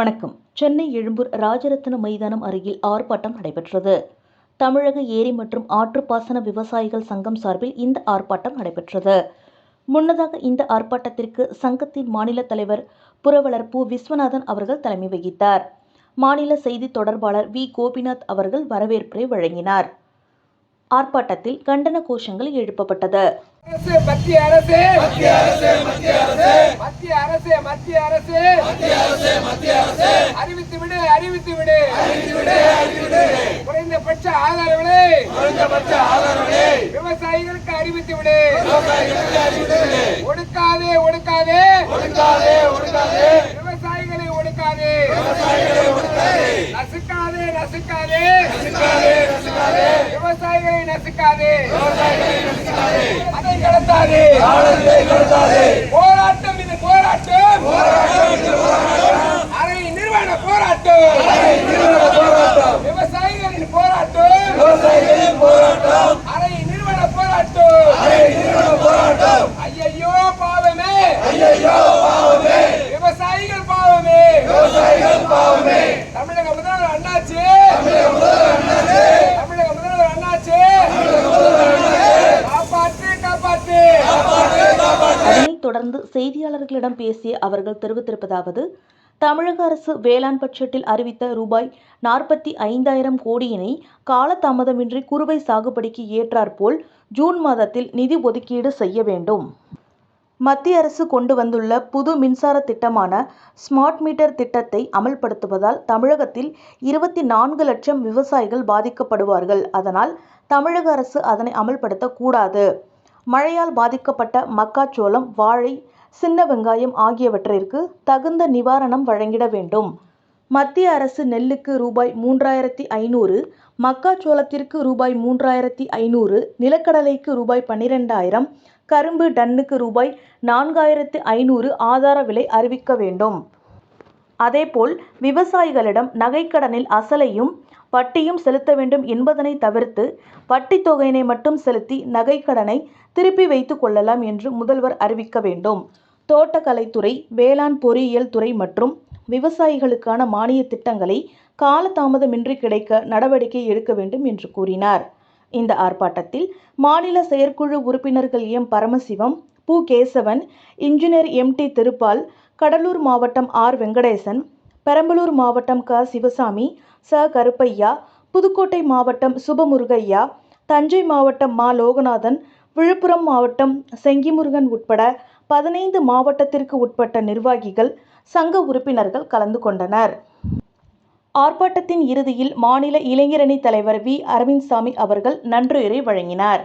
வணக்கம். சென்னை எழும்பூர் ராஜரத்ன மைதானம் அருகில் ஆர்ப்பாட்டம் நடைபெற்றது. தமிழக ஏரி மற்றும் ஆற்றுப்பாசன விவசாயிகள் சங்கம் சார்பில் இந்த ஆர்ப்பாட்டம் நடைபெற்றது. முன்னதாக இந்த ஆர்ப்பாட்டத்திற்கு சங்கத்தின் மாநில தலைவர் புரவலர் பு விஸ்வநாதன் அவர்கள் தலைமை வகித்தார். மாநில செய்தி தொடர்பாளர் வி. கோபிநாத் அவர்கள் வரவேற்பை வழங்கினார். ஆர்ப்பாட்டத்தில் கண்டன கோஷங்கள் எழுப்பப்பட்டது. மத்திய அரசு மத்திய அரசு. மத்திய அரசு மத்திய அரசு. அறிவித்து விடு அறிவித்து விடு. அறிவித்து விடு அறிவித்து விடு. குறைந்தபட்ச ஆதார விலை குறைந்தபட்ச ஆதார விலை விவசாயிகளுக்கு அறிவித்து விடு. விவசாயிகளுக்கு அறிவித்து விடு. ஒடுக்காதே ஒடுக்காதே. ஒடுக்காதே ஒடுக்காதே. விவசாயிகளை ஒடுக்காதே. விவசாயிகளை ஒடுக்காதே. நசுக்காதே நசுக்காதே. நசுக்காதே நசுக்காதே. விவசாயிகளை நசுக்காதே. விவசாயிகளை நசுக்காதே. அதை கடத்தாதே. கடத்தாதே. தொடர்ந்து செய்தியாளர்களிடம் பேசிய அவர்கள் தெரிவித்திருப்பதாவது தமிழக அரசு வேளாண் பட்ஜெட்டில் அறிவித்த ரூபாய் நாற்பத்தி ஐந்தாயிரம் கோடியினை காலதாமதமின்றி குறுவை சாகுபடிக்கு ஏற்றாற்போல் ஜூன் மாதத்தில் நிதி ஒதுக்கீடு செய்ய வேண்டும். மத்திய அரசு கொண்டு வந்துள்ள புது மின்சார திட்டமான ஸ்மார்ட் மீட்டர் திட்டத்தை அமல்படுத்துவதால் தமிழகத்தில் இருபத்தி நான்கு லட்சம் விவசாயிகள் பாதிக்கப்படுவார்கள். அதனால் தமிழக அரசு அதனை அமல்படுத்தக்கூடாது. மழையால் பாதிக்கப்பட்ட மக்காச்சோளம் வாழை சின்ன வெங்காயம் ஆகியவற்றிற்கு தகுந்த நிவாரணம் வழங்கிட வேண்டும். மத்திய அரசு நெல்லுக்கு ரூபாய் மூன்றாயிரத்தி ஐநூறு மக்காச்சோளத்திற்கு ரூபாய் மூன்றாயிரத்தி ஐநூறு நிலக்கடலைக்கு ரூபாய் பன்னிரெண்டாயிரம் கரும்பு டன்னுக்கு ரூபாய் நான்காயிரத்து ஐநூறு ஆதார விலை அறிவிக்க வேண்டும். அதேபோல் விவசாயிகளிடம் நகைக்கடனில் அசலையும் வட்டியும் செலுத்த வேண்டும் என்பதனை தவிர்த்து வட்டி தொகையினை மட்டும் செலுத்தி நகைக்கடனை திருப்பி வைத்துக் கொள்ளலாம் என்று முதல்வர் அறிவிக்க வேண்டும். தோட்டக்கலைத்துறை வேளாண் பொறியியல் துறை மற்றும் விவசாயிகளுக்கான மானிய திட்டங்களை காலதாமதமின்றி கிடைக்க நடவடிக்கை எடுக்க வேண்டும் என்று கூறினார். இந்த ஆர்ப்பாட்டத்தில் மாநில செயற்குழு உறுப்பினர்கள் எம். பரமசிவம் பு. Kesavan engineer M. D. Thiruppal Cuddalore மாவட்டம் ஆர். வெங்கடேசன் பெரம்பலூர் மாவட்டம் க. சிவசாமி ச. கருப்பையா புதுக்கோட்டை மாவட்டம் சுபமுருகையா தஞ்சை மாவட்டம் மா. லோகநாதன் விழுப்புரம் மாவட்டம் செங்கிமுருகன் உட்பட பதினைந்து மாவட்டத்திற்கு உட்பட்ட நிர்வாகிகள் சங்க உறுப்பினர்கள் கலந்து கொண்டனர். ஆர்ப்பாட்டத்தின் இறுதியில் மாநில இளைஞரணி தலைவர் வி. அரவிந்த்சாமி அவர்கள் நன்றியுரை வழங்கினார்.